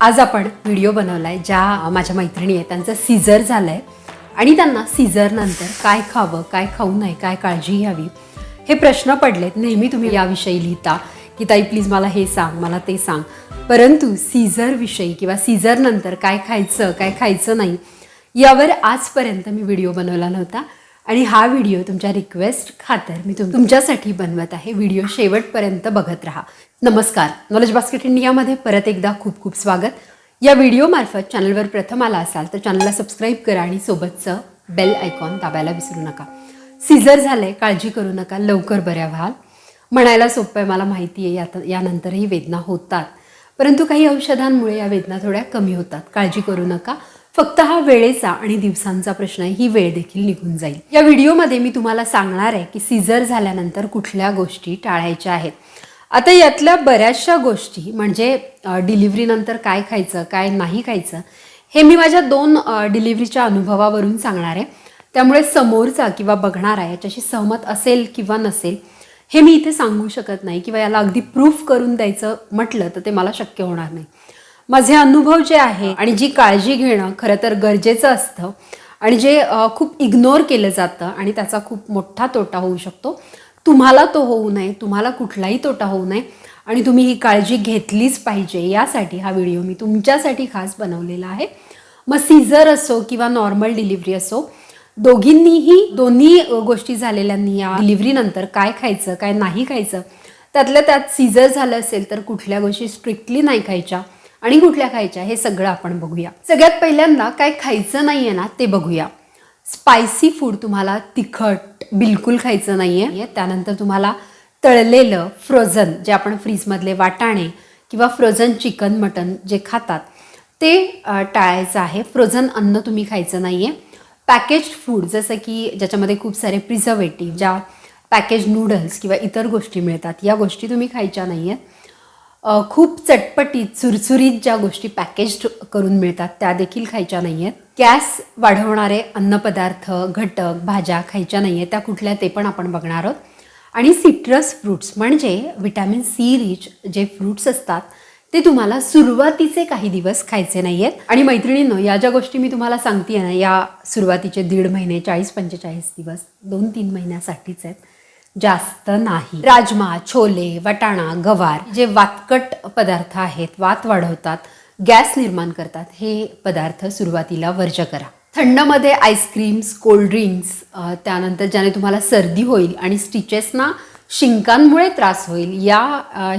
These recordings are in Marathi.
आज आपण व्हिडिओ बनवलाय ज्या माझ्या मैत्रिणी आहेत त्यांचं सीझर झालंय. आणि त्यांना सीझर नंतर काय खावं काय खाऊ नये काय काळजी घ्यावी हे प्रश्न पडलेत. नेहमी तुम्ही याविषयी लिहिता की ताई प्लीज मला हे सांग मला ते सांग. परंतु सीझरविषयी किंवा सीझर नंतर काय खायचं काय खायचं नाही यावर आजपर्यंत मी व्हिडिओ बनवला नव्हता. आणि हा व्हिडिओ तुमच्या रिक्वेस्ट खातर मी तुम तुमच्यासाठी बनवत आहे. व्हिडिओ शेवटपर्यंत बघत राहा. नमस्कार. नॉलेज बास्केट इंडियामध्ये परत एकदा खूप खूप स्वागत. या व्हिडिओमार्फत चॅनलवर प्रथम आला असाल तर चॅनलला सबस्क्राईब करा आणि सोबतचं बेल आयकॉन दाबायला विसरू नका. सीझर झालंय. काळजी करू नका. लवकर बऱ्या व्हाल. म्हणायला सोपं आहे. मला माहिती आहे. यात यानंतरही वेदना होतात. परंतु काही औषधांमुळे या वेदना थोड्या कमी होतात. काळजी करू नका. फक्त हा वेळेचा आणि दिवसांचा प्रश्न आहे ही वेळ देखील निघून जाईल. या व्हिडिओमध्ये मी तुम्हाला सांगणार आहे की सीझर झाल्यानंतर कुठल्या गोष्टी टाळायच्या आहेत. आता यातल्या बऱ्याचशा गोष्टी म्हणजे डिलिव्हरीनंतर काय खायचं काय नाही खायचं हे मी माझ्या दोन डिलिव्हरीच्या अनुभवावरून सांगणार आहे. त्यामुळे समोरचा किंवा बघणारा याच्याशी सहमत असेल किंवा नसेल हे मी इथे सांगू शकत नाही किंवा याला अगदी प्रूफ करून द्यायचं म्हटलं तर ते मला शक्य होणार नाही. माझे अनुभव जे आहे आणि जी काळजी घेणं खरं तर गरजेचं असतं. आणि जे खूप इग्नोर केलं जातं आणि त्याचा खूप मोठा तोटा होऊ शकतो. तुम्हाला तो होऊ नये तुम्हाला कुठलाही तोटा होऊ नये आणि तुम्ही ही काळजी घेतलीच पाहिजे. यासाठी हा व्हिडिओ मी तुमच्यासाठी खास बनवलेला आहे. मग सीझर असो किंवा नॉर्मल डिलिव्हरी असो दोघींनीही दोन्ही गोष्टी झालेल्यांनी या डिलिव्हरीनंतर काय खायचं काय नाही खायचं त्यातल्या त्यात सीझर झालं असेल तर कुठल्या गोष्टी स्ट्रिक्टली नाही खायच्या. आणि कुठल्या खायच्या हे सगळं आपण बघूया. सगळ्यात पहिल्यांदा काय खायचं नाही आहे ना ते बघूया. स्पायसी फूड तुम्हाला तिखट बिलकुल खायचं नाही आहे त्यानंतर तुम्हाला तळलेलं फ्रोझन जे आपण फ्रीजमधले वाटाणे किंवा फ्रोझन चिकन मटन जे खातात ते टाळायचं आहे. फ्रोझन अन्न तुम्ही खायचं नाही आहे पॅकेज्ड फूड जसं की ज्याच्यामध्ये खूप सारे प्रिझर्वेटिव्ह ज्या पॅकेज नूडल्स किंवा इतर गोष्टी मिळतात या गोष्टी तुम्ही खायच्या नाही आहेत खूप चटपटीत चुरचुरीत ज्या गोष्टी पॅकेज्ड करून मिळतात त्या देखील खायच्या नाही आहेत गॅस वाढवणारे अन्नपदार्थ घटक भाज्या खायच्या नाही आहेत त्या कुठल्या ते पण आपण बघणार आहोत. आणि सिट्रस फ्रूट्स म्हणजे विटॅमिन सी रिच जे फ्रूट्स असतात ते तुम्हाला सुरुवातीचे काही दिवस खायचे नाही आहेत आणि मैत्रिणींनो या ज्या गोष्टी मी तुम्हाला सांगते ना या सुरुवातीचे दीड महिने चाळीस पंचेचाळीस दिवस दोन तीन महिन्यासाठीच आहेत. जास्त नाही. राजमा छोले वटाणा गवार जे वातकट पदार्थ आहेत वात वाढवतात गॅस निर्माण करतात हे पदार्थ सुरुवातीला वर्ज करा. थंडमध्ये आईस्क्रीम्स कोल्ड्रिंक्स त्यानंतर ज्याने तुम्हाला सर्दी होईल आणि स्टिचेसना शिंकांमुळे त्रास होईल या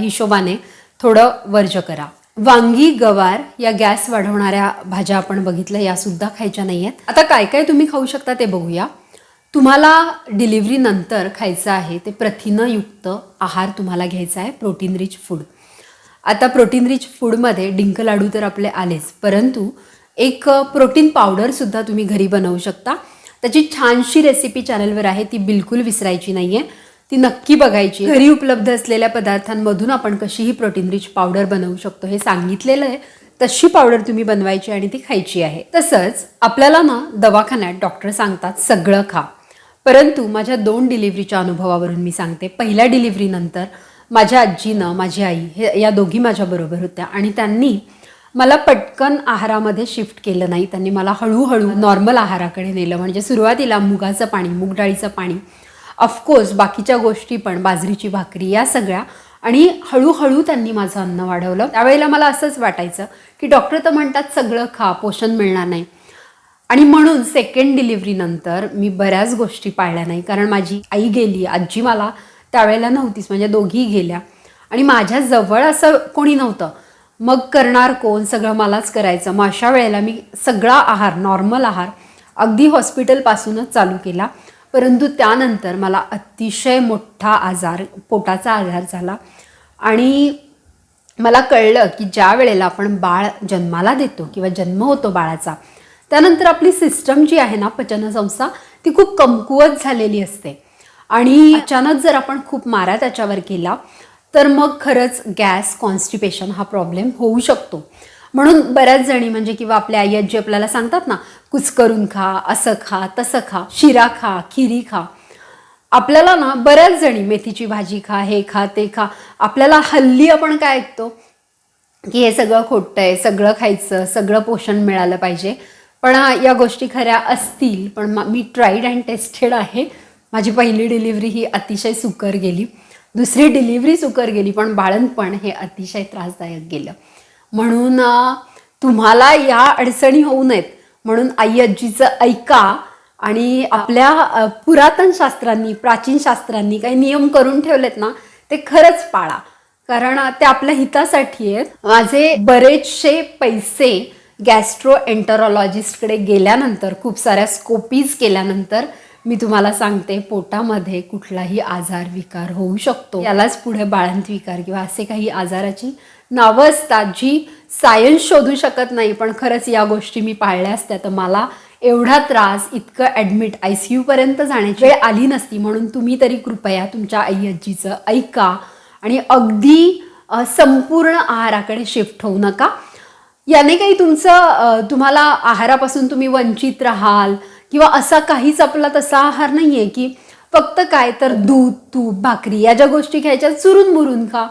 हिशोबाने थोडं वर्ज करा. वांगी गवार या गॅस वाढवणाऱ्या भाज्या आपण बघितल्या या सुद्धा खायच्या नाही आहेत आता काय काय तुम्ही खाऊ शकता ते बघूया. तुम्हाला डिलिव्हरी नंतर खायचं आहे ते प्रथिनयुक्त आहार तुम्हाला घ्यायचा आहे प्रोटीन रिच फूड आता प्रोटीन रिच फूडमध्ये डिंक लाडू तर आपले आलेच परंतु एक प्रोटीन पावडरसुद्धा तुम्ही घरी बनवू शकता. त्याची छानशी रेसिपी चॅनलवर आहे ती बिलकुल विसरायची नाही आहे ती नक्की बघायची घरी उपलब्ध असलेल्या पदार्थांमधून आपण कशीही प्रोटीन रिच पावडर बनवू शकतो हे सांगितलेलं आहे. तशी पावडर तुम्ही बनवायची आणि ती खायची आहे. तसंच आपल्याला ना दवाखान्यात डॉक्टर सांगतात सगळं खा. परंतु माझ्या दोन डिलिव्हरीच्या अनुभवावरून मी सांगते. पहिल्या डिलिव्हरीनंतर माझ्या आजीनं माझी आई हे या दोघी माझ्याबरोबर होत्या आणि त्यांनी मला पटकन आहारामध्ये शिफ्ट केलं नाही. त्यांनी मला हळूहळू नॉर्मल आहाराकडे नेलं. म्हणजे सुरुवातीला मुगाचं पाणी मूग डाळीचं पाणी ऑफकोर्स बाकीच्या गोष्टी पण बाजरीची भाकरी या सगळ्या आणि हळूहळू त्यांनी माझं अन्न वाढवलं. त्यावेळेला मला असंच वाटायचं की डॉक्टर तर म्हणतात सगळं खा पोषण मिळणार नाही. आणि म्हणून सेकंड डिलिव्हरीनंतर मी बऱ्याच गोष्टी पाळल्या नाही. कारण माझी आई गेली आजी मला त्यावेळेला नव्हतीच म्हणजे दोघीही गेल्या. आणि माझ्या जवळ असं कोणी नव्हतं. मग करणार कोण? सगळं मलाच करायचं. मग अशा वेळेला मी सगळा आहार नॉर्मल आहार अगदी हॉस्पिटलपासूनच चालू केला. परंतु त्यानंतर मला अतिशय मोठा आजार पोटाचा आजार झाला. आणि मला कळलं की ज्या वेळेला आपण बाळ जन्माला देतो किंवा जन्म होतो बाळाचा त्यानंतर आपली सिस्टम जी आहे ना पचनसंस्था ती खूप कमकुवत झालेली असते. आणि अचानक जर आपण खूप मारा त्याच्यावर केला तर मग खरंच गॅस कॉन्स्टिपेशन हा प्रॉब्लेम होऊ शकतो. म्हणून बऱ्याच जणी म्हणजे किंवा आपल्या आई आजी आपल्याला सांगतात ना कुचकरून खा असं खा तसं खा शिरा खा खिरी खा. आपल्याला ना बऱ्याच जणी मेथीची भाजी खा हे खा ते खा. आपल्याला हल्ली आपण काय ऐकतो की हे सगळं खोटं आहे सगळं खायचं सगळं पोषण मिळालं पाहिजे. पण या गोष्टी खऱ्या असतील पण मी ट्राईड अँड टेस्टेड आहे. माझी पहिली डिलिव्हरी ही अतिशय सुकर गेली. दुसरी डिलिव्हरी सुकर गेली पण बाळणपण हे अतिशय त्रासदायक गेलं. म्हणून तुम्हाला या अडचणी होऊ नयेत. म्हणून आई आजीचं ऐका आणि आपल्या पुरातन शास्त्रांनी प्राचीन शास्त्रांनी काही नियम करून ठेवलेत ना ते खरंच पाळा. कारण ते आपल्या हितासाठी आहेत. माझे बरेचसे पैसे गॅस्ट्रो एंटरॉलॉजिस्टकडे गेल्यानंतर खूप साऱ्या स्कोपीज केल्यानंतर मी तुम्हाला सांगते पोटामध्ये कुठलाही आजार विकार होऊ शकतो. यालाच पुढे बाळंत विकार किंवा असे काही आजाराची नावं असतात जी सायन्स शोधू शकत नाही पण खरंच या गोष्टी मी पाळल्या असत्या. तर मला एवढा त्रास इतकं ॲडमिट आय सी यूपर्यंत जाण्याची वेळ आली नसती म्हणून तुम्ही तरी कृपया तुमच्या आई आजीचं ऐका आणि अगदी संपूर्ण आहाराकडे शिफ्ट होऊ नका. याने काही तुमचं तुम्हाला आहारापासून तुम्ही वंचित राहाल किंवा असा काहीच आपला तसा आहार नाही आहे की फक्त काय तर दूध तूप भाकरी या ज्या गोष्टी घ्यायच्या चुरून मुरून खा.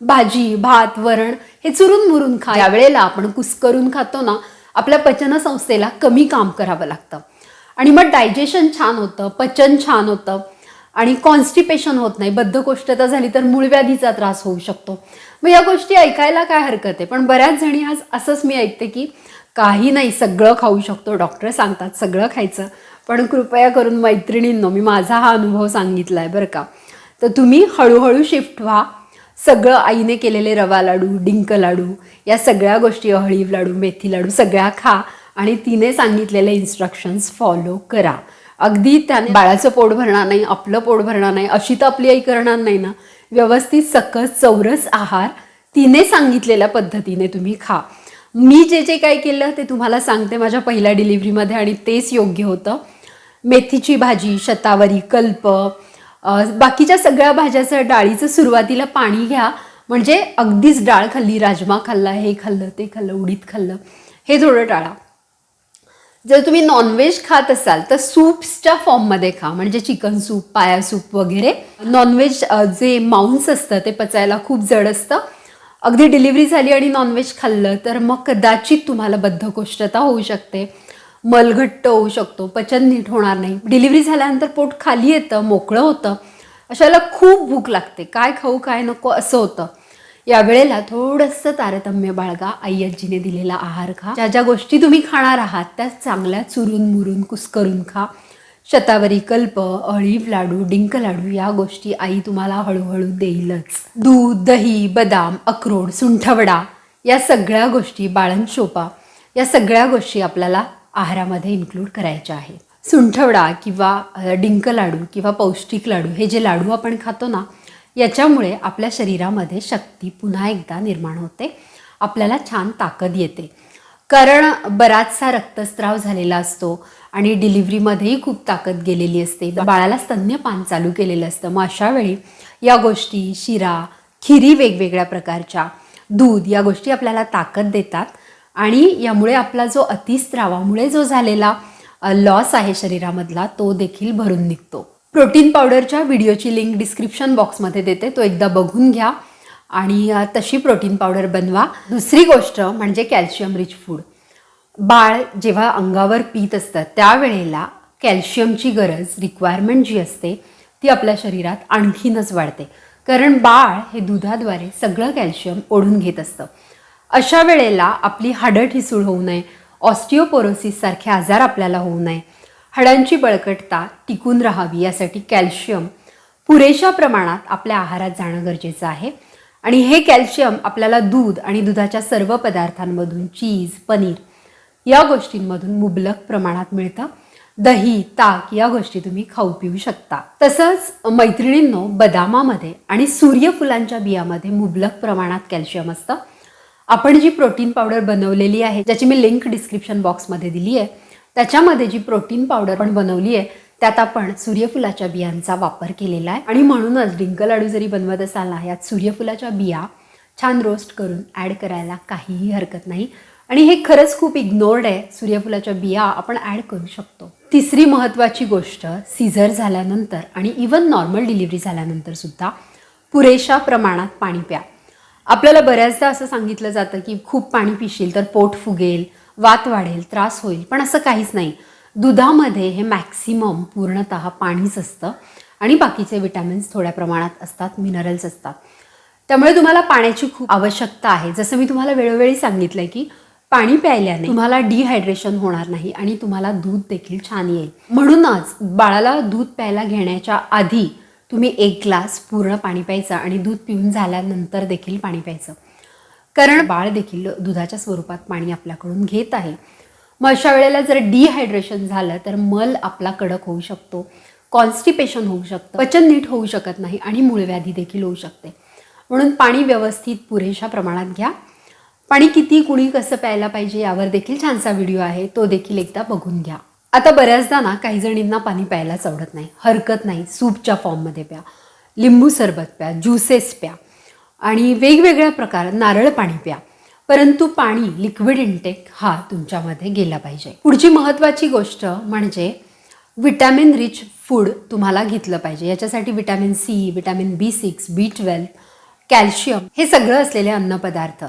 भाजी भात वरण हे चुरून मुरून खा. यावेळेला आपण कुस्करून खातो ना आपल्या पचनसंस्थेला कमी काम करावं लागतं. आणि मग डायजेशन छान होतं पचन छान होतं. आणि कॉन्स्टिपेशन होत नाही. बद्धकोष्ठता झाली तर मूळव्याधीचा त्रास होऊ शकतो. मग या गोष्टी ऐकायला काय हरकत आहे? पण बऱ्याच जणी आज असंच मी ऐकते की काही नाही सगळं खाऊ शकतो. डॉक्टर सांगतात सगळं खायचं. पण कृपया करून मैत्रिणींनो मी माझा हा अनुभव सांगितला आहे बरं का. तर तुम्ही हळूहळू शिफ्ट व्हा. सगळं आईने केलेले रवा लाडू डिंक लाडू या सगळ्या गोष्टी अहळीव लाडू मेथी लाडू सगळ्या खा आणि तिने सांगितलेले इन्स्ट्रक्शन्स फॉलो करा. अगदी त्याने बाळाचं पोट भरणार नाही आपलं पोट भरणार नाही अशी तर आपली आई करणार नाही ना. व्यवस्थित सकस चौरस आहार तिने सांगितलेल्या पद्धतीने तुम्ही खा. मी जे जे काय केलं ते तुम्हाला सांगते माझ्या पहिल्या डिलिव्हरीमध्ये आणि तेच योग्य होतं. मेथीची भाजी शतावरी कल्प बाकीच्या सगळ्या भाज्याचं डाळीचं सुरुवातीला पाणी घ्या. म्हणजे अगदीच डाळ खाल्ली राजमा खाल्ला हे खाल्लं ते खाल्लं उडीद खाल्लं हे थोडं टाळा. जर तुम्ही नॉनव्हेज खात असाल तर सूप्सच्या फॉर्ममध्ये खा. म्हणजे चिकन सूप पाया सूप वगैरे. नॉनव्हेज जे मांस असतं ते पचायला खूप जड असतं. अगदी डिलिव्हरी झाली आणि नॉनव्हेज खाल्लं तर मग कदाचित तुम्हाला बद्धकोष्ठता होऊ शकते. मलघट्ट होऊ शकतो. पचन नीट होणार नाही. डिलिव्हरी झाल्यानंतर पोट खाली येतं मोकळं होतं. अशाला खूप भूक लागते. काय खाऊ काय नको असं होतं. या वेळेला थोडंसं तारतम्य बाळगा आई दिलेला आहार खा. ज्या ज्या गोष्टी तुम्ही खाणार आहात त्या चांगल्या चुरून मुरून कुस्करून खा. शतावरी कल्प अळीव लाडू डिंक लाडू या गोष्टी आई तुम्हाला हळूहळू देईलच. दूध दही बदाम अक्रोड सुंठवडा या सगळ्या गोष्टी बाळन शोपा. या सगळ्या गोष्टी आपल्याला आहारामध्ये इन्क्लूड करायच्या आहेत. सुंठवडा किंवा डिंक लाडू किंवा पौष्टिक लाडू हे जे लाडू आपण खातो ना याच्यामुळे आपल्या शरीरामध्ये शक्ती पुन्हा एकदा निर्माण होते. आपल्याला छान ताकद येते. कारण बराचसा रक्तस्राव झालेला असतो आणि डिलिव्हरीमध्येही खूप ताकद गेलेली असते. बाळाला स्तन्यपान चालू केलेलं असतं. मग अशा वेळी या गोष्टी शिरा खिरी वेगवेगळ्या प्रकारच्या दूध या गोष्टी आपल्याला ताकद देतात. आणि यामुळे आपला जो अतिस्त्रावामुळे जो झालेला लॉस आहे शरीरामधला तो देखील भरून निघतो. प्रोटीन पावडरच्या व्हिडिओची लिंक डिस्क्रिप्शन बॉक्समध्ये देते तो एकदा बघून घ्या. आणि तशी प्रोटीन पावडर बनवा. दुसरी गोष्ट म्हणजे कॅल्शियम रिच फूड. बाळ जेव्हा अंगावर पीत असतं त्यावेळेला कॅल्शियमची गरज रिक्वायरमेंट जी असते ती आपल्या शरीरात आणखीनच वाढते. कारण बाळ हे दुधाद्वारे सगळं कॅल्शियम ओढून घेत असतं. अशा वेळेला आपली हाडं ठिसूळ होऊ नये ऑस्टिओपोरोसिससारखे आजार आपल्याला होऊ नये. हाडांची बळकटता टिकून राहावी यासाठी कॅल्शियम पुरेशा प्रमाणात आपल्या आहारात जाणं गरजेचं आहे. आणि हे कॅल्शियम आपल्याला दूध आणि दुधाच्या सर्व पदार्थांमधून चीज पनीर या गोष्टींमधून मुबलक प्रमाणात मिळतं. दही ताक या गोष्टी तुम्ही खाऊ पिऊ शकता. तसंच मैत्रिणींनो बदामामध्ये आणि सूर्यफुलांच्या बियामध्ये मुबलक प्रमाणात कॅल्शियम असतं. आपण जी प्रोटीन पावडर बनवलेली आहे ज्याची मी लिंक डिस्क्रिप्शन बॉक्समध्ये दिली आहे त्याच्यामध्ये जी प्रोटीन पावडर पण बनवली आहे त्यात आपण सूर्यफुलाच्या बियांचा वापर केलेला आहे. आणि म्हणूनच डिंक लाडू जरी बनवत असाल ना यात सूर्यफुलाच्या बिया छान रोस्ट करून ॲड करायला काहीही हरकत नाही. आणि हे खरंच खूप इग्नोर्ड आहे सूर्यफुलाच्या बिया आपण ॲड करू शकतो. तिसरी महत्त्वाची गोष्ट सीझर झाल्यानंतर आणि इवन नॉर्मल डिलिव्हरी झाल्यानंतर सुद्धा पुरेशा प्रमाणात पाणी प्या. आपल्याला बऱ्याचदा असं सांगितलं जातं की खूप पाणी पिशील तर पोट फुगेल वात वाढेल त्रास होईल पण असं काहीच नाही. दुधामध्ये हे मॅक्सिमम पूर्णत पाणीच असतं आणि बाकीचे विटॅमिन्स थोड्या प्रमाणात असतात मिनरल्स असतात. त्यामुळे तुम्हाला पाण्याची खूप आवश्यकता आहे. जसं मी तुम्हाला वेळोवेळी सांगितलंय की पाणी प्यायल्याने तुम्हाला डिहायड्रेशन होणार नाही आणि तुम्हाला दूध देखील छान येईल. म्हणूनच बाळाला दूध प्यायला घेण्याच्या आधी तुम्ही एक ग्लास पूर्ण पाणी प्यायचं आणि दूध पिऊन झाल्यानंतर देखील पाणी प्यायचं. कारण बाळ देखील दुधाच्या स्वरूपात पाणी आपल्याकडून घेत आहे. मग अशा वेळेला जर डिहायड्रेशन झालं तर मल आपला कडक होऊ शकतो कॉन्स्टिपेशन होऊ शकतं पचन नीट होऊ शकत नाही आणि मूळव्याधी देखील होऊ शकते. म्हणून पाणी व्यवस्थित पुरेशा प्रमाणात घ्या. पाणी किती कुणी कसं प्यायला पाहिजे यावर देखील छानसा व्हिडिओ आहे तो देखील एकदा बघून घ्या. आता बऱ्याचदा ना काही जणींना पाणी प्यायलाच आवडत नाही. हरकत नाही. सूपच्या फॉर्ममध्ये प्या. लिंबू सरबत प्या. ज्युसेस प्या. आणि वेगवेगळ्या प्रकार नारळ पाणी प्या. परंतु पाणी लिक्विड इंटेक हा तुमच्यामध्ये गेला पाहिजे. पुढची महत्त्वाची गोष्ट म्हणजे विटॅमिन रिच फूड तुम्हाला घेतलं पाहिजे. याच्यासाठी vitamin C vitamin B six B twelve calcium हे सगळं असलेले अन्नपदार्थ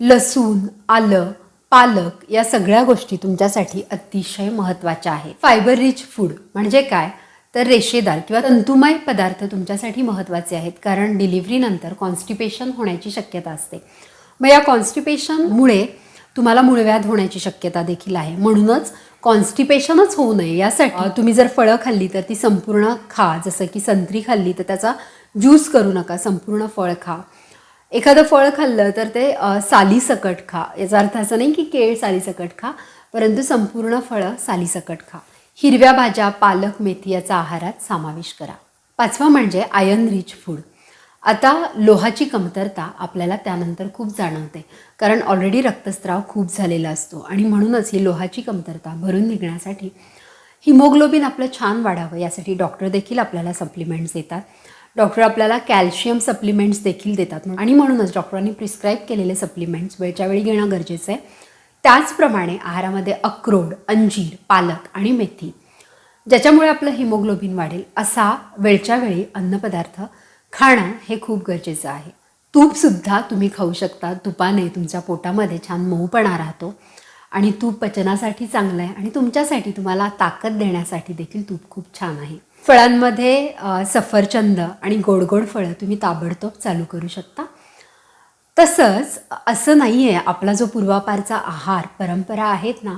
लसूण आलं पालक या सगळ्या गोष्टी तुमच्यासाठी अतिशय महत्त्वाच्या आहेत. फायबर रिच फूड म्हणजे काय? तर रेषेदार किंवा तंतुमय पदार्थ तुमच्यासाठी महत्त्वाचे आहेत. कारण डिलिव्हरीनंतर कॉन्स्टिपेशन होण्याची शक्यता असते. मग या कॉन्स्टिपेशनमुळे तुम्हाला मूळव्याध होण्याची शक्यता देखील आहे. म्हणूनच कॉन्स्टिपेशनच होऊ नये. यासाठी तुम्ही जर फळं खाल्ली तर ती संपूर्ण खा. जसं की संत्री खाल्ली तर त्याचा ज्यूस करू नका. संपूर्ण फळ खा. एखादं फळ खाल्लं तर ते सालीसकट खा. याचा अर्थ असं नाही की केळ सालीसकट खा परंतु संपूर्ण फळं सालीसकट खा. हिरव्या भाज्या पालक मेथी याचा आहारात समावेश करा. पाचवा म्हणजे आयर्न रिच फूड आता लोहाची कमतरता आपल्याला त्यानंतर खूप जाणवते. कारण ऑलरेडी रक्तस्राव खूप झालेला असतो आणि म्हणूनच ही लोहाची कमतरता भरून निघण्यासाठी हिमोग्लोबिन आपलं छान वाढावं यासाठी डॉक्टर देखील आपल्याला सप्लिमेंट्स देतात. डॉक्टर आपल्याला कॅल्शियम सप्लिमेंट्स देखील देतात. आणि म्हणूनच डॉक्टरांनी प्रिस्क्राईब केलेले सप्लिमेंट्स वेळच्या वेळी घेणं गरजेचं आहे. त्याचप्रमाणे आहारामध्ये अक्रोड अंजीर पालक आणि मेथी ज्याच्यामुळे आपलं हिमोग्लोबिन वाढेल असा वेळच्या वेळी अन्नपदार्थ खाणं हे खूप गरजेचं आहे. तूपसुद्धा तुम्ही खाऊ शकता. तुपाने तुमच्या पोटामध्ये छान मऊपणा राहतो आणि तूप पचनासाठी चांगलं आहे आणि तुमच्यासाठी तुम्हाला ताकद देण्यासाठी देखील तूप खूप छान आहे. फळांमध्ये सफरचंद आणि गोड गोड फळं तुम्ही ताबडतोब चालू करू शकता. तसंच असं नाही आहे आपला जो पूर्वापारचा आहार परंपरा आहेत ना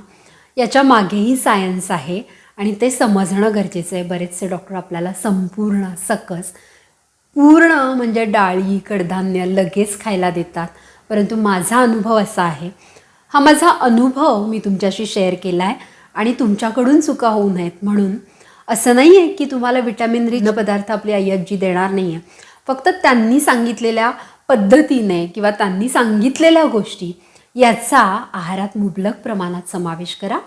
याच्या मागेही सायन्स आहे आणि ते समजणं गरजेचं आहे. बरेचसे डॉक्टर आपल्याला संपूर्ण सकस पूर्ण म्हणजे डाळी कडधान्य लगेच खायला देतात. परंतु माझा अनुभव असा आहे. हा माझा अनुभव मी तुमच्याशी शेअर केला आहे आणि तुमच्याकडून चुका होऊ नयेत. म्हणून असं नाही आहे की तुम्हाला विटॅमिन रिच पदार्थ आपली आई आजी देणार नाही आहे फक्त त्यांनी सांगितलेल्या पद्धतीने किंवा त्यांनी सांगितलेल्या गोष्टी याचा आहारात मुबलक प्रमाणात समावेश करा.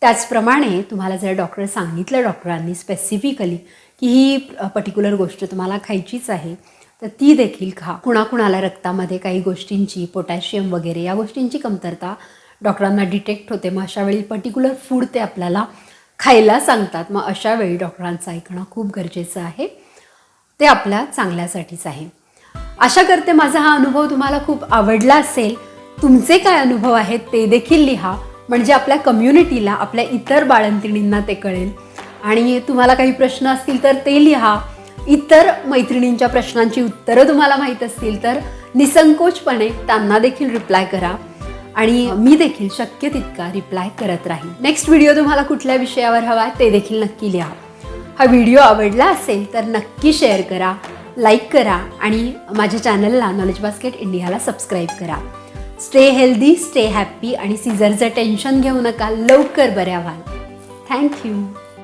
त्याचप्रमाणे तुम्हाला जर डॉक्टर सांगितलं डॉक्टरांनी स्पेसिफिकली की ही पर्टिक्युलर गोष्ट तुम्हाला खायचीच आहे तर ती देखील खा. कुणाकुणाला रक्तामध्ये काही गोष्टींची पोटॅशियम वगैरे या गोष्टींची कमतरता डॉक्टरांना डिटेक्ट होते. मग अशावेळी पर्टिक्युलर फूड ते आपल्याला खायला सांगतात. मग अशावेळी डॉक्टरांचं ऐकणं खूप गरजेचं आहे. ते आपल्या चांगल्यासाठीच आहे. आशा करते माझा हा अनुभव तुम्हाला खूप आवडला असेल. तुमचे काय अनुभव आहेत ते देखील लिहा. म्हणजे आपल्या कम्युनिटीला आपल्या इतर बाळंतिणींना ते कळेल. आणि तुम्हाला काही प्रश्न असतील तर ते लिहा. इतर मैत्रिणींच्या प्रश्नांची उत्तरं तुम्हाला माहीत असतील तर निसंकोचपणे त्यांना देखील रिप्लाय करा. आणि मी देखील शक्य तितका रिप्लाय करत राहीन. नेक्स्ट व्हिडिओ तुम्हाला कुठल्या विषयावर हवा आहे ते देखील नक्की लिहा. हा व्हिडिओ आवडला असेल तर नक्की शेअर करा. लाईक करा आणि माझ्या चॅनलला नॉलेज बास्केट इंडियाला सबस्क्राईब करा. स्टे हेल्दी स्टे हॅप्पी आणि सीझरचं टेन्शन घेऊ नका. लवकर बऱ्या व्हाल. थँक्यू